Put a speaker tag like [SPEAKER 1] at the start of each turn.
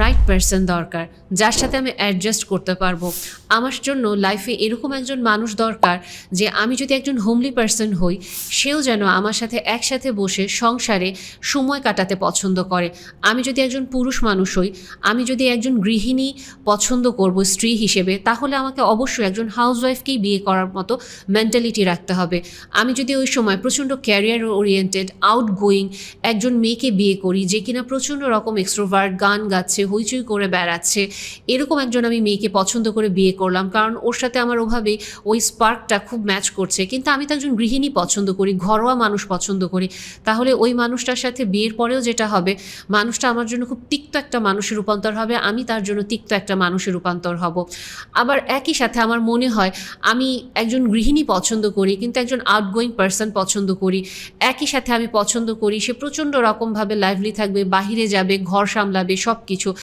[SPEAKER 1] Right person দরকার, যার সাথে আমি অ্যাডজাস্ট করতে পারব। আমার জন্য লাইফে এরকম একজন মানুষ দরকার যে আমি যদি একজন হোমলি পার্সন হই, সেও যেন আমার সাথে একসাথে বসে সংসারে সময় কাটাতে পছন্দ করে। আমি যদি একজন পুরুষ মানুষ হই, আমি যদি একজন গৃহিণী পছন্দ করব স্ত্রী হিসেবে, তাহলে আমাকে অবশ্যই একজন হাউসওয়াইফকেই বিয়ে করার মতো মেন্টালিটি রাখতে হবে। আমি যদি ওই সময় প্রচণ্ড ক্যারিয়ার ওরিয়েন্টেড আউট গোয়িং একজন মেয়েকে বিয়ে করি, যে কিনা প্রচণ্ড রকম এক্সট্রোভার্ট গান গাচ্ছে হইচই করে বেড়াচ্ছে। এরকম একজন আমি মেয়েকে পছন্দ করে বিয়ে করলাম, কারণ ওর সাথে আমার ওভাবে ওই স্পার্কটা খুব ম্যাচ করছে। কিন্তু আমি তো একজন গৃহিণী পছন্দ করি, ঘরোয়া মানুষ পছন্দ করি। তাহলে ওই মানুষটার সাথে বিয়ের পরেও যেটা হবে, মানুষটা আমার জন্য খুব তিক্ত একটা মানুষের রূপান্তর হবে, আমি তার জন্য তিক্ত একটা মানুষের রূপান্তর হব। আবার একই সাথে আমার মনে হয়, আমি একজন গৃহিণী পছন্দ করি, কিন্তু একজন আউটগোয়িং পার্সন পছন্দ করি। একই সাথে আমি পছন্দ করি, সে প্রচণ্ড রকমভাবে লাইভলি থাকবে, বাহিরে যাবে, ঘর সামলাবে সব কিছু